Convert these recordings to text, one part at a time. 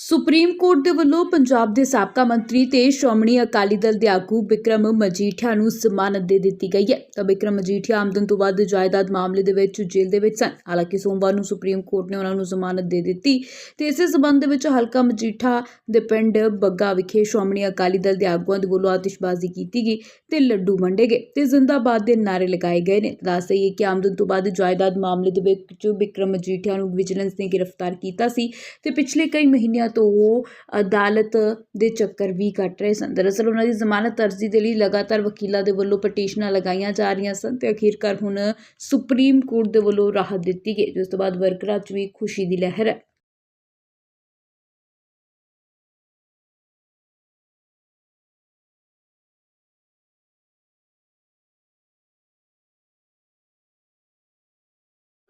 Supreme court ਦੇ ਵੱਲੋਂ ਪੰਜਾਬ ਦੇ ਸਾਬਕਾ ਮੰਤਰੀ ਤੇ ਸ਼੍ਰੋਮਣੀ ਅਕਾਲੀ ਦਲ ਦੇ ਆਗੂ ਬਿਕਰਮ ਮਜੀਠੀਆ ਨੂੰ ਜ਼ਮਾਨਤ ਦੇ ਦਿੱਤੀ ਗਈ ਹੈ। ਤਾਂ ਬਿਕਰਮ ਮਜੀਠੀਆ ਆਮਦਨ ਤੋਂ ਵੱਧ ਜਾਇਦਾਦ ਮਾਮਲੇ ਦੇ ਵਿੱਚ ਜੇਲ੍ਹ ਦੇ ਵਿੱਚ ਸਨ। ਹਾਲਾਂਕਿ ਸੋਮਵਾਰ ਨੂੰ ਸੁਪਰੀਮ ਕੋਰਟ ਨੇ ਉਹਨਾਂ ਨੂੰ ਜ਼ਮਾਨਤ ਦੇ ਦਿੱਤੀ ਤੇ ਇਸੇ ਸਬੰਧ ਵਿੱਚ ਹਲਕਾ ਮਜੀਠਾ ਦੇ ਪਿੰਡ ਬੱਗਾ ਵਿਖੇ ਸ਼੍ਰੋਮਣੀ ਅਕਾਲੀ ਦਲ ਦੇ ਆਗੂਆਂ ਦੇ ਵੱਲੋਂ ਆਤਿਸ਼ਬਾਜ਼ੀ ਕੀਤੀ ਗਈ ਤੇ ਲੱਡੂ ਵੰਡੇ ਗਏ ਤੇ ਜ਼ਿੰਦਾਬਾਦ ਦੇ ਨਾਰੇ ਲਗਾਏ ਗਏ ਨੇ। ਦੱਸ ਦਈਏ ਕਿ ਆਮਦਨ ਤੋਂ ਵੱਧ ਜਾਇਦਾਦ ਮਾਮਲੇ ਦੇ ਵਿੱਚ ਬਿਕਰਮ ਮਜੀਠੀਆ ਨੂੰ ਵਿਜੀਲੈਂਸ ਨੇ ਗ੍ਰਿਫਤਾਰ ਕੀਤਾ ਸੀ ਤੇ ਪਿਛਲੇ ਕਈ ਮਹੀਨਿਆਂ ਤੋਂ ਉਹ ਅਦਾਲਤ ਦੇ ਚੱਕਰ ਵੀ ਕੱਟ ਰਹੇ ਸਨ। ਦਰਅਸਲ ਉਹਨਾਂ ਦੀ ਜ਼ਮਾਨਤ ਅਰਜ਼ੀ ਦੇ ਲਈ ਲਗਾਤਾਰ ਵਕੀਲਾਂ ਦੇ ਵੱਲੋਂ ਪਟੀਸ਼ਨਾਂ ਲਗਾਈਆਂ ਜਾ ਰਹੀਆਂ ਸਨ ਤੇ ਅਖੀਰਕਾਰ ਹੁਣ ਸੁਪਰੀਮ ਕੋਰਟ ਦੇ ਵੱਲੋਂ ਰਾਹਤ ਦਿੱਤੀ ਗਈ, ਜਿਸ ਤੋਂ ਬਾਅਦ ਵਰਕਰਾਂ 'ਚ ਵੀ ਖੁਸ਼ੀ ਦੀ ਲਹਿਰ ਹੈ।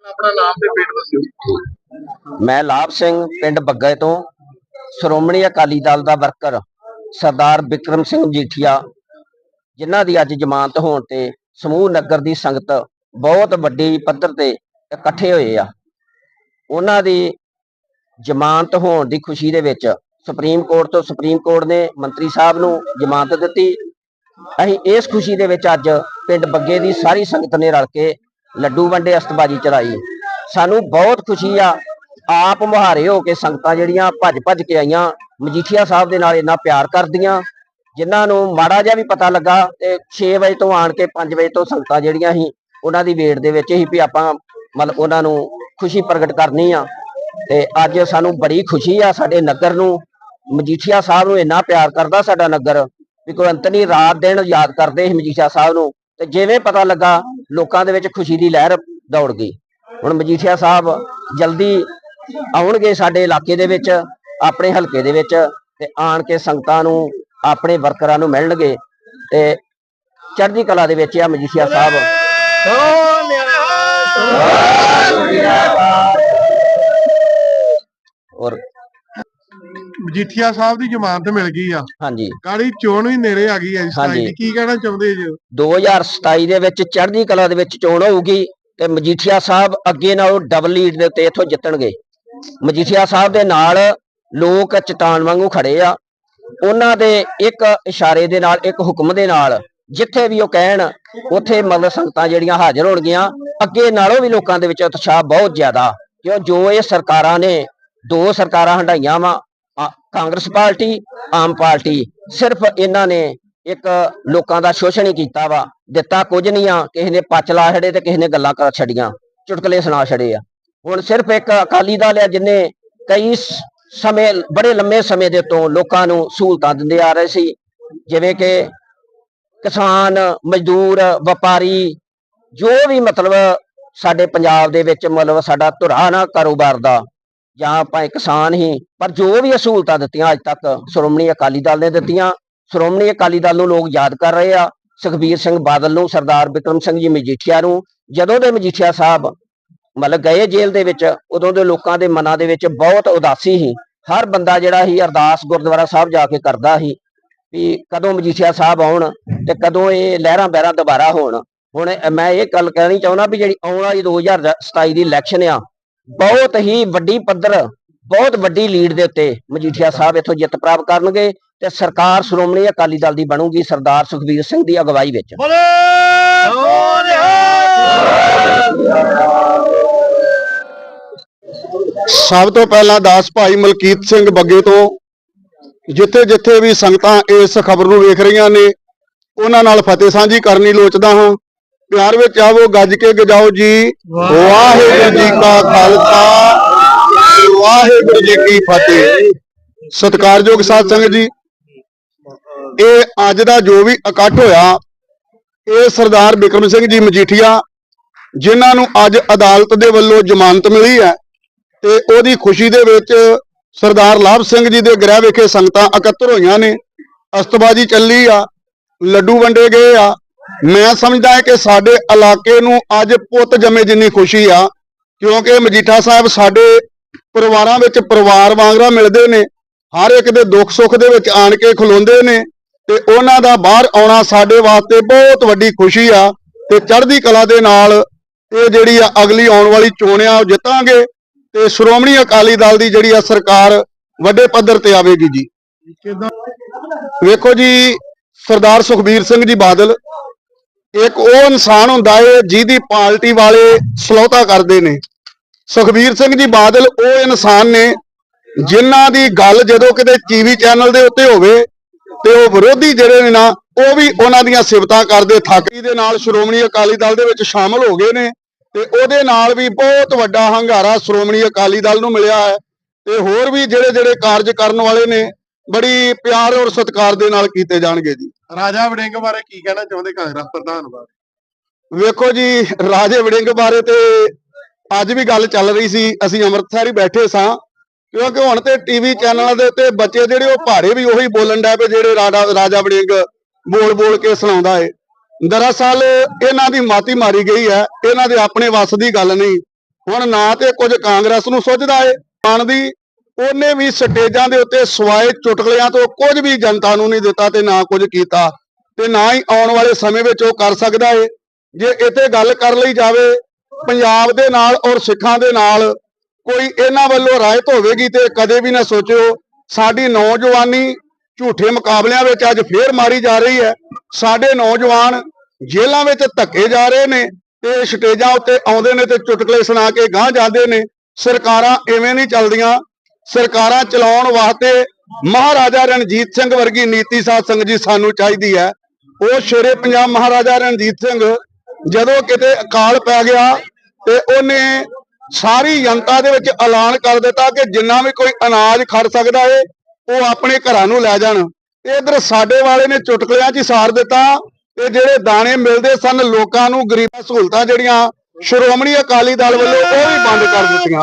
ਆਪਣਾ ਨਾਮ ਤੇ ਪਿੰਡ ਦੱਸਿਓ ਮੈਂ ਲਾਭ ਸਿੰਘ ਪਿੰਡ ਬੱਗੇ ਤੋਂ। ਸ਼੍ਰੋਮਣੀ ਅਕਾਲੀ ਦਲ ਦਾ ਵਰਕਰ ਸਰਦਾਰ ਵਿਕਰਮ ਸਿੰਘ ਜੀਠੀਆ, ਜਿਨ੍ਹਾਂ ਦੀ ਅੱਜ ਜ਼ਮਾਨਤ ਹੋਣ ਤੇ ਸਮੂਹ ਨਗਰ ਦੀ ਸੰਗਤ ਬਹੁਤ ਵੱਡੀ ਪੱਧਰ ਤੇ ਇਕੱਠੇ ਹੋਏ ਆ। ਉਹਨਾਂ ਦੀ ਜ਼ਮਾਨਤ ਹੋਣ ਦੀ ਖੁਸ਼ੀ ਦੇ ਵਿੱਚ ਸੁਪਰੀਮ ਕੋਰਟ ਤੋਂ ਸੁਪਰੀਮ ਕੋਰਟ ਨੇ ਮੰਤਰੀ ਸਾਹਿਬ ਨੂੰ ਜ਼ਮਾਨਤ ਦਿੱਤੀ। ਅਸੀਂ ਇਸ ਖੁਸ਼ੀ ਦੇ ਵਿੱਚ ਅੱਜ ਪਿੰਡ ਬੱਗੇ ਦੀ ਸਾਰੀ ਸੰਗਤ ਨੇ ਰਲ ਕੇ ਲੱਡੂ ਵੰਡੇ ਅਸਤਬਾਜੀ ਚੜਾਈ ਸਾਨੂੰ ਬਹੁਤ ਖੁਸ਼ੀ ਆ ਆਪ ਮੁਹਾਰੇ ਹੋ ਕੇ ਸੰਗਤਾਂ ਜਿਹੜੀਆਂ ਭੱਜ ਭੱਜ ਕੇ ਆਈਆਂ, ਮਜੀਠੀਆ ਸਾਹਿਬ ਦੇ ਨਾਲ ਇੰਨਾ ਪਿਆਰ ਕਰਦੀਆਂ, ਜਿਨ੍ਹਾਂ ਨੂੰ ਮਾੜਾ ਜਿਹਾ ਵੀ ਪਤਾ ਲੱਗਾ ਤੇ 6 ਵਜੇ ਤੋਂ ਆਣ ਕੇ 5 ਵਜੇ ਤੋਂ ਸੰਗਤਾਂ ਜਿਹੜੀਆਂ ਸੀ, ਉਹਨਾਂ ਦੀ ਵੇਟ ਦੇ ਵਿੱਚ ਹੀ ਵੀ ਆਪਾਂ ਮਤਲਬ ਉਹਨਾਂ ਨੂੰ ਖੁਸ਼ੀ ਪ੍ਰਗਟ ਕਰਨੀ ਆ। ਤੇ ਅੱਜ ਸਾਨੂੰ ਬੜੀ ਖੁਸ਼ੀ ਆ ਸਾਡੇ ਨਗਰ ਨੂੰ, ਮਜੀਠੀਆ ਸਾਹਿਬ ਨੂੰ ਇੰਨਾ ਪਿਆਰ ਕਰਦਾ ਸਾਡਾ ਨਗਰ, ਵੀ ਕੋਈ ਅੰਤ ਨਹੀਂ, ਰਾਤ ਦਿਨ ਯਾਦ ਕਰਦੇ ਸੀ ਮਜੀਠੀਆ ਸਾਹਿਬ ਨੂੰ, ਤੇ ਜਿਵੇਂ ਪਤਾ ਲੱਗਾ ਲੋਕਾਂ ਦੇ ਵਿੱਚ ਖੁਸ਼ੀ ਦੀ ਲਹਿਰ ਦੌੜ ਗਈ। ਹੁਣ ਮਜੀਠੀਆ ਸਾਹਿਬ ਜਲਦੀ ਆਉਣਗੇ ਸਾਡੇ ਇਲਾਕੇ ਦੇ ਵਿੱਚ ਆਪਣੇ ਹਲਕੇ ਦੇ ਵਿੱਚ ਤੇ ਆਣ ਕੇ ਸੰਗਤਾਂ ਨੂੰ ਆਪਣੇ ਵਰਕਰਾਂ ਨੂੰ ਮਿਲਣਗੇ ਤੇ ਚੜ੍ਹਦੀ ਕਲਾ ਦੇ ਵਿੱਚ ਆ ਮਜੀਠੀਆ ਸਾਹਿਬ। ਔਰ ਮਜੀਠੀਆ ਸਾਹਿਬ ਦੀ ਜ਼ਮਾਨਤ ਮਿਲ ਗਈ ਆ। ਹਾਂਜੀ। ਕਾਲੀ ਚੋਣ ਵੀ ਨੇੜੇ ਆ ਗਈ ਆ ਹਾਂਜੀ। ਦੀ ਕੀ ਕਹਿਣਾ ਚਾਹੁੰਦੇ ਜੀ? 2027 ਦੇ ਵਿੱਚ ਚੜ੍ਹਦੀ ਕਲਾ ਦੇ ਵਿੱਚ ਚੋਣ ਹੋਊਗੀ ਤੇ ਮਜੀਠੀਆ ਸਾਹਿਬ ਅੱਗੇ ਨਾਲੋਂ ਡਬਲ ਲੀਡ ਦੇ ਉੱਤੇ ਇੱਥੋਂ ਜਿੱਤਣਗੇ। ਮਜੀਠੀਆ ਸਾਹਿਬ ਦੇ ਨਾਲ ਲੋਕ ਚਟਾਨ ਵਾਂਗੂ ਖੜੇ ਆ। ਉਹਨਾਂ ਦੇ ਇੱਕ ਇਸ਼ਾਰੇ ਦੇ ਨਾਲ, ਇੱਕ ਹੁਕਮ ਦੇ ਨਾਲ ਜਿੱਥੇ ਵੀ ਉਹ ਕਹਿਣ, ਉੱਥੇ ਮਤਲਬ ਸੰਗਤਾਂ ਜਿਹੜੀਆਂ ਹਾਜ਼ਰ ਹੋਣਗੀਆਂ। ਅੱਗੇ ਨਾਲੋਂ ਵੀ ਲੋਕਾਂ ਦੇ ਵਿੱਚ ਉਤਸ਼ਾਹ ਬਹੁਤ ਜ਼ਿਆਦਾ। ਕਿਉਂ? ਜੋ ਇਹ ਸਰਕਾਰਾਂ ਨੇ, ਦੋ ਸਰਕਾਰਾਂ ਹੰਡਾਈਆਂ ਵਾ ਕਾਂਗਰਸ ਪਾਰਟੀ, ਆਮ ਪਾਰਟੀ। ਸਿਰਫ ਇਹਨਾਂ ਨੇ ਇੱਕ ਲੋਕਾਂ ਦਾ ਸ਼ੋਸ਼ਣ ਹੀ ਕੀਤਾ ਵਾ। ਦਿੱਤਾ ਕੁਝ ਨਹੀਂ ਆ। ਕਿਸੇ ਨੇ ਪੱਚ ਲਾ ਛੜੇ ਤੇ ਕਿਸੇ ਨੇ ਗੱਲਾਂ ਕਰ ਛੜੀਆਂ ਚੁਟਕਲੇ ਸੁਣਾ ਛੜੇ ਆ। ਹੁਣ ਸਿਰਫ ਇੱਕ ਅਕਾਲੀ ਦਲ ਹੈ ਜਿਨੇ ਕਈ ਸਮੇਂ, ਬੜੇ ਲੰਮੇ ਸਮੇਂ ਦੇ ਤੋਂ ਲੋਕਾਂ ਨੂੰ ਸਹੂਲਤਾਂ ਦਿੰਦੇ ਆ ਰਹੇ ਸੀ। ਜਿਵੇਂ ਕਿ ਕਿਸਾਨ, ਮਜ਼ਦੂਰ, ਵਪਾਰੀ, ਜੋ ਵੀ ਮਤਲਬ ਸਾਡੇ ਪੰਜਾਬ ਦੇ ਵਿੱਚ ਮਤਲਬ ਸਾਡਾ ਧੁਰਾ ਨਾ ਕਾਰੋਬਾਰ ਦਾ ਜਾਂ ਆਪਾਂ ਕਿਸਾਨ ਹੀ, ਪਰ ਜੋ ਵੀ ਇਹ ਸਹੂਲਤਾਂ ਦਿੱਤੀਆਂ ਅੱਜ ਤੱਕ, ਸ਼੍ਰੋਮਣੀ ਅਕਾਲੀ ਦਲ ਨੇ ਦਿੱਤੀਆਂ। ਸ਼੍ਰੋਮਣੀ ਅਕਾਲੀ ਦਲ ਨੂੰ ਲੋਕ ਯਾਦ ਕਰ ਰਹੇ ਆ। ਸੁਖਬੀਰ ਸਿੰਘ ਬਾਦਲ ਨੂੰ, ਸਰਦਾਰ ਬਿਕਰਮ ਸਿੰਘ ਜੀ ਮਜੀਠੀਆ ਨੂੰ। ਜਦੋਂ ਦੇ ਮਜੀਠੀਆ ਸਾਹਿਬ ਮਤਲਬ ਗਏ ਜੇਲ੍ਹ ਦੇ ਵਿੱਚ, ਉਦੋਂ ਦੇ ਲੋਕਾਂ ਦੇ ਮਨਾਂ ਦੇ ਵਿੱਚ ਬਹੁਤ ਉਦਾਸੀ ਸੀ। ਹਰ ਬੰਦਾ ਜਿਹੜਾ ਸੀ, ਅਰਦਾਸ ਗੁਰਦੁਆਰਾ ਸਾਹਿਬ ਜਾ ਕੇ ਕਰਦਾ ਸੀ ਵੀ ਕਦੋਂ ਮਜੀਠੀਆ ਸਾਹਿਬ ਆਉਣ ਤੇ ਕਦੋਂ ਇਹ ਲਹਿਰਾਂ ਬਹਿਰਾਂ ਦੁਬਾਰਾ ਹੋਣ। ਹੁਣ ਮੈਂ ਇਹ ਗੱਲ ਕਹਿਣੀ ਚਾਹੁੰਦਾ ਵੀ ਜਿਹੜੀ ਆਉਣ ਵਾਲੀ 2027 ਦੀ ਇਲੈਕਸ਼ਨ ਆ, ਬਹੁਤ ਹੀ ਵੱਡੀ ਪੱਧਰ, ਬਹੁਤ ਵੱਡੀ ਲੀਡ ਦੇ ਉੱਤੇ ਮਜੀਠੀਆ ਸਾਹਿਬ ਇੱਥੋਂ ਜਿੱਤ ਪ੍ਰਾਪਤ ਕਰਨਗੇ ਤੇ ਸਰਕਾਰ ਸ਼੍ਰੋਮਣੀ ਅਕਾਲੀ ਦਲ ਦੀ ਬਣੂਗੀ ਸਰਦਾਰ ਸੁਖਬੀਰ ਸਿੰਘ ਦੀ ਅਗਵਾਈ ਵਿੱਚ। ਸਭ ਤੋਂ ਪਹਿਲਾਂ ਦਾਸ ਭਾਈ ਮਲਕੀਤ ਸਿੰਘ ਬੱਗੇ ਤੋਂ ਜਿੱਥੇ ਜਿੱਥੇ ਵੀ ਸੰਗਤਾਂ ਇਸ ਖਬਰ ਨੂੰ ਵੇਖ ਰਹੀਆਂ ਨੇ, ਉਹਨਾਂ ਨਾਲ ਫਤਿਹ ਸਾਂਝੀ ਕਰਨੀ ਲੋਚਦਾ ਹਾਂ। ਪਿਆਰ ਵਿੱਚ ਆਵੋ, ਗੱਜ ਕੇ ਗਜਾਓ ਜੀ। ਵਾਹਿਗੁਰੂ ਜੀ ਕਾ ਖਾਲਸਾ, ਵਾਹਿਗੁਰੂ ਜੀ ਕੀ ਫਤਿਹ। ਸਤਿਕਾਰਯੋਗ ਸਾਧ ਸੰਗਤ ਜੀ, ਇਹ ਅੱਜ ਦਾ ਜੋ ਵੀ ਇਕੱਠ ਹੋਇਆ, ਇਹ ਸਰਦਾਰ ਬਿਕਰਮ ਸਿੰਘ ਜੀ ਮਜੀਠੀਆ, ਜਿਨ੍ਹਾਂ ਨੂੰ ਅੱਜ ਅਦਾਲਤ ਦੇ ਵੱਲੋਂ ਜ਼ਮਾਨਤ ਮਿਲੀ ਹੈ। ਤੇ ਉਹਦੀ ਖੁਸ਼ੀ ਦੇ ਵਿੱਚ ਸਰਦਾਰ ਲਾਭ ਸਿੰਘ ਜੀ ਦੇ ਗ੍ਰਹਿ ਵਿਖੇ ਸੰਗਤਾਂ ਇਕੱਤਰ ਹੋਈਆਂ ਨੇ। ਅਸਤਬਾਜੀ ਚੱਲੀ ਆ, ਲੱਡੂ ਵੰਡੇ ਗਏ ਆ। ਮੈਂ ਸਮਝਦਾ ਹਾਂ ਕਿ ਸਾਡੇ ਇਲਾਕੇ ਨੂੰ ਅੱਜ ਪੁੱਤ ਜੰਮੇ ਜਿੰਨੀ ਖੁਸ਼ੀ ਆ, ਕਿਉਂਕਿ ਮਜੀਠਾ ਸਾਹਿਬ ਸਾਡੇ ਪਰਿਵਾਰਾਂ ਵਿੱਚ ਪਰਿਵਾਰ ਵਾਂਗਰਾ ਮਿਲਦੇ ਨੇ, ਹਰ ਇੱਕ ਦੇ ਦੁੱਖ ਸੁੱਖ ਦੇ ਵਿੱਚ ਆਣ ਕੇ ਖਲੋਂਦੇ ਨੇ ਤੇ ਉਹਨਾਂ ਦਾ ਬਾਹਰ ਆਉਣਾ ਸਾਡੇ ਵਾਸਤੇ ਬਹੁਤ ਵੱਡੀ ਖੁਸ਼ੀ ਆ ਤੇ ਚੜ੍ਹਦੀ ਕਲਾ ਦੇ ਨਾਲ ਇਹ ਜਿਹੜੀ ਆ ਅਗਲੀ ਆਉਣ ਵਾਲੀ ਚੋਣ ਆ, ਉਹ ਜਿੱਤਾਂਗੇ। ਤੇ ਸ਼੍ਰੋਮਣੀ ਅਕਾਲੀ ਦਲ ਦੀ ਜਿਹੜੀ ਆ ਸਰਕਾਰ ਵੱਡੇ ਪੱਧਰ ਤੇ ਆਵੇਗੀ ਜੀ। ਵੇਖੋ ਜੀ, ਸਰਦਾਰ ਸੁਖਬੀਰ ਸਿੰਘ ਜੀ ਬਾਦਲ, ਇੱਕ ਉਹ ਇਨਸਾਨ ਹੁੰਦਾ ਏ ਜਿਹਦੀ ਪਾਰਟੀ ਵਾਲੇ ਸਲੋਤਾ ਕਰਦੇ ਨੇ। ਸੁਖਬੀਰ ਸਿੰਘ ਜੀ ਬਾਦਲ ਉਹ ਇਨਸਾਨ ਨੇ ਜਿਨ੍ਹਾਂ ਦੀ ਗੱਲ ਜਦੋਂ ਕਿਤੇ ਟੀਵੀ ਚੈਨਲ ਦੇ ਉੱਤੇ ਹੋਵੇ ਤੇ ਉਹ ਵਿਰੋਧੀ ਜਿਹੜੇ ਨੇ ਨਾ, ਉਹ ਵੀ ਉਹਨਾਂ ਦੀਆਂ ਸਿਫਤਾਂ ਕਰਦੇ, ਥਾਕਰੀ ਦੇ ਨਾਲ ਸ਼੍ਰੋਮਣੀ ਅਕਾਲੀ ਦਲ ਦੇ ਵਿੱਚ ਸ਼ਾਮਲ ਹੋ ਗਏ ਨੇ। ਤੇ ਉਹਦੇ ਨਾਲ ਵੀ ਬਹੁਤ ਵੱਡਾ ਹੰਗਾਰਾ ਸ਼੍ਰੋਮਣੀ ਅਕਾਲੀ ਦਲ ਨੂੰ ਮਿਲਿਆ ਹੈ। ਤੇ ਹੋਰ ਵੀ ਜਿਹੜੇ ਜਿਹੜੇ ਕਾਰਜ ਕਰਨ ਵਾਲੇ ਨੇ ਬੜੀ ਪਿਆਰ ਔਰ ਸਤਿਕਾਰ ਦੇ ਨਾਲ ਕੀਤੇ ਜਾਣਗੇ ਜੀ। ਰਾਜਾ ਵੜਿੰਗ ਬਾਰੇ ਕੀ ਕਹਿਣਾ ਚਾਹੁੰਦੇ ਕਾਂਗਰਸ ਪ੍ਰਧਾਨ ਬਾਰੇ? ਵੇਖੋ ਜੀ ਰਾਜੇ ਵੜਿੰਗ ਬਾਰੇ ਤੇ ਅੱਜ ਵੀ ਗੱਲ ਚੱਲ ਰਹੀ ਸੀ। ਅਸੀਂ ਅੰਮ੍ਰਿਤਸਰ ਹੀ ਬੈਠੇ ਸਾਂ ਕਿਉਂਕਿ ਹੁਣ ਤੇ ਟੀਵੀ ਚੈਨਲਾਂ ਦੇ ਉੱਤੇ ਬੱਚੇ ਜਿਹੜੇ ਉਹ ਭਾਰੇ ਵੀ ਉਹੀ ਬੋਲਣ ਡੈ ਪਏ ਜਿਹੜੇ ਰਾਜਾ ਰਾਜਾ ਵੜਿੰਗ ਬੋਲ ਬੋਲ ਕੇ ਸੁਣਾਉਂਦਾ ਏ। ਦਰਅਸਲ ਇਹਨਾਂ ਦੀ ਮਾਤੀ ਮਾਰੀ ਗਈ ਹੈ, ਇਹਨਾਂ ਦੇ ਆਪਣੇ ਵੱਸ ਦੀ ਗੱਲ ਨਹੀਂ। ਹੁਣ ਨਾ ਤੇ ਕੁਝ ਕਾਂਗਰਸ ਨੂੰ ਸੁੱਝਦਾ ਏ। ਆਣ ਦੀ ਉਹਨੇ ਵੀ ਸਟੇਜਾਂ ਦੇ ਉੱਤੇ ਸਵਾਏ ਚੁਟਕਲਿਆਂ ਤੋਂ ਕੁਝ ਵੀ ਜਨਤਾ ਨੂੰ ਨਹੀਂ ਦਿੱਤਾ ਤੇ ਨਾ ਕੁਝ ਕੀਤਾ ਤੇ ਨਾ ਹੀ ਆਉਣ ਵਾਲੇ ਸਮੇਂ ਵਿੱਚ ਉਹ ਕਰ ਸਕਦਾ ਏ। ਜੇ ਇੱਥੇ ਗੱਲ ਕਰ ਲਈ ਜਾਵੇ, ਪੰਜਾਬ ਦੇ ਨਾਲ ਔਰ ਸਿੱਖਾਂ ਦੇ ਨਾਲ ਕੋਈ ਇਹਨਾਂ ਵੱਲੋਂ ਰਾਇਤ ਹੋਵੇਗੀ ਤੇ ਕਦੇ ਵੀ ਨਾ ਸੋਚਿਓ, ਸਾਡੀ ਨੌਜਵਾਨੀ ਝੂਠੇ ਮੁਕਾਬਲਿਆਂ ਵਿੱਚ ਅੱਜ ਫੇਰ ਮਾਰੀ ਜਾ ਰਹੀ ਹੈ। ਸਾਡੇ ਨੌਜਵਾਨ ਜੇਲ੍ਹਾਂ ਵਿੱਚ ਧੱਕੇ ਜਾ ਰਹੇ ਨੇ ਤੇ ਸਟੇਜਾਂ ਉੱਤੇ ਆਉਂਦੇ ਨੇ ਤੇ ਚੁਟਕਲੇ ਸੁਣਾ ਕੇ ਗਾਂਹ ਜਾਂਦੇ ਨੇ। ਸਰਕਾਰਾਂ ਐਵੇਂ ਨਹੀਂ ਚੱਲਦੀਆਂ। ਸਰਕਾਰਾਂ ਚਲਾਉਣ ਵਾਸਤੇ ਮਹਾਰਾਜਾ ਰਣਜੀਤ ਸਿੰਘ ਵਰਗੀ ਨੀਤੀ ਸਾਧ ਸੰਗਤ ਜੀ ਸਾਨੂੰ ਚਾਹੀਦੀ ਹੈ। ਉਹ ਸ਼ੇਰੇ ਪੰਜਾਬ ਮਹਾਰਾਜਾ ਰਣਜੀਤ ਸਿੰਘ ਜਦੋਂ ਕਿਤੇ ਅਕਾਲ ਪੈ ਗਿਆ ਤੇ ਉਹਨੇ ਸਾਰੀ ਜਨਤਾ ਦੇ ਵਿੱਚ ਐਲਾਨ ਕਰ ਦਿੱਤਾ ਕਿ ਜਿੰਨਾ ਵੀ ਕੋਈ ਅਨਾਜ ਖੜ ਸਕਦਾ ਏ ਉਹ ਆਪਣੇ ਘਰਾਂ ਨੂੰ ਲੈ ਜਾਣ। ਇਧਰ ਸਾਡੇ ਵਾਲੇ ਨੇ ਚੁਟਕਲਿਆਂ 'ਚ ਹੀ ਸਾਰ ਦਿੱਤਾ। ਤੇ ਜਿਹੜੇ ਦਾਣੇ ਮਿਲਦੇ ਸਨ ਲੋਕਾਂ ਨੂੰ, ਗਰੀਬਾਂ ਸਹੂਲਤਾਂ ਜਿਹੜੀਆਂ, ਸ਼੍ਰੋਮਣੀ ਅਕਾਲੀ ਦਲ ਵੱਲੋਂ ਉਹ ਵੀ ਬੰਦ ਕਰ ਦਿੱਤੀਆਂ।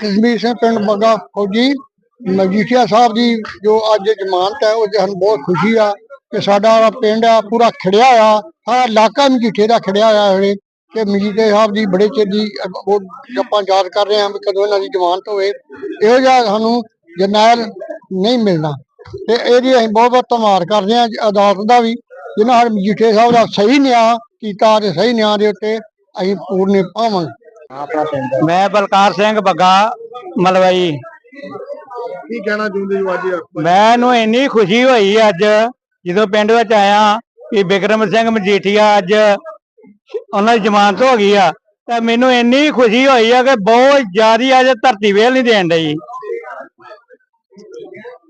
ਕਸ਼ਮੀਰ ਸਿੰਘ ਪਿੰਡ ਬੱਗਾ ਫੌਜੀ, ਮਜੀਠੀਆ ਸਾਹਿਬ ਦੀ ਜੋ ਅੱਜ ਜ਼ਮਾਨਤ ਹੈ, ਉਹ ਸਾਨੂੰ ਬਹੁਤ ਖੁਸ਼ੀ ਆ ਕਿ ਸਾਡਾ ਪਿੰਡ ਆ, ਪੂਰਾ ਖੜਿਆ ਆ। ਸਾਰਾ ਇਲਾਕਾ ਮਜੀਠੇ ਦਾ ਖੜਿਆ ਆ ਹਲੇ ਕਿ ਮਜੀਠੇ ਸਾਹਿਬ ਦੀ ਬੜੇ ਚਿਰ ਦੀ ਆਪਾਂ ਯਾਦ ਕਰ ਰਹੇ ਹਾਂ ਵੀ ਕਦੋਂ ਇਹਨਾਂ ਦੀ ਜ਼ਮਾਨਤ ਹੋਵੇ। ਇਹੋ ਜਿਹਾ ਸਾਨੂੰ ਜਰਨੈਲ ਨਹੀਂ ਮਿਲਣਾ। ਤੇ ਇਹਦੀ ਅਸੀਂ ਬਹੁਤ ਬਹੁਤ ਧੰਨਵਾਦ ਕਰਦੇ ਹਾਂ ਅਦਾਲਤ ਦਾ ਵੀ ਜਿਨ੍ਹਾਂ ਸਾਡੇ ਮਜੀਠੇ ਸਾਹਿਬ ਦਾ ਸਹੀ ਨਿਆਂ ਕੀਤਾ ਤੇ ਸਹੀ ਨਿਆਂ ਦੇ ਉੱਤੇ ਅਸੀਂ ਪੂਰਨੇ ਪਾਵਾਂਗੇ ਮੈਂ ਬਲਕਾਰ ਸਿੰਘ ਬੱਗਾ ਮਲਵਈ। ਕੀ ਕਹਿਣਾ ਚਾਹੁੰਦੇ ਜੀ ਅੱਜ ਮੈਨੂੰ ਇੰਨੀ ਖੁਸ਼ੀ ਹੋਈ ਅੱਜ ਜਦੋਂ ਪਿੰਡ ਵਿੱਚ ਆਇਆ ਕਿ ਬਿਕਰਮ ਸਿੰਘ ਮਜੀਠੀਆ ਅੱਜ ਉਹਨਾਂ ਦੀ ਜ਼ਮਾਨਤ ਹੋ ਗਈ ਆ ਤੇ ਮੈਨੂੰ ਇੰਨੀ ਖੁਸ਼ੀ ਹੋਈ ਆ ਕਿ ਬਹੁਤ ਜ਼ਿਆਦੀ ਅੱਜ ਧਰਤੀ ਵੇਲ ਨਹੀਂ ਦੇਣ ਡਈ।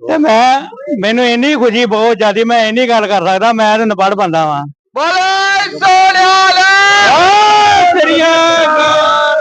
ਤੇ ਮੈਂ ਮੈਨੂੰ ਇੰਨੀ ਖੁਸ਼ੀ ਬਹੁਤ ਜ਼ਿਆਦੀ ਮੈਂ ਇੰਨੀ ਗੱਲ ਕਰ ਸਕਦਾ ਮੈਂ ਤਾਂ ਨਪੜ ਬੰਦਾ ਵਾਂ। ਬੋਲੇ ਸੋਨਿਆਲ ਸ੍ਰੀ ਅਕਾਲ!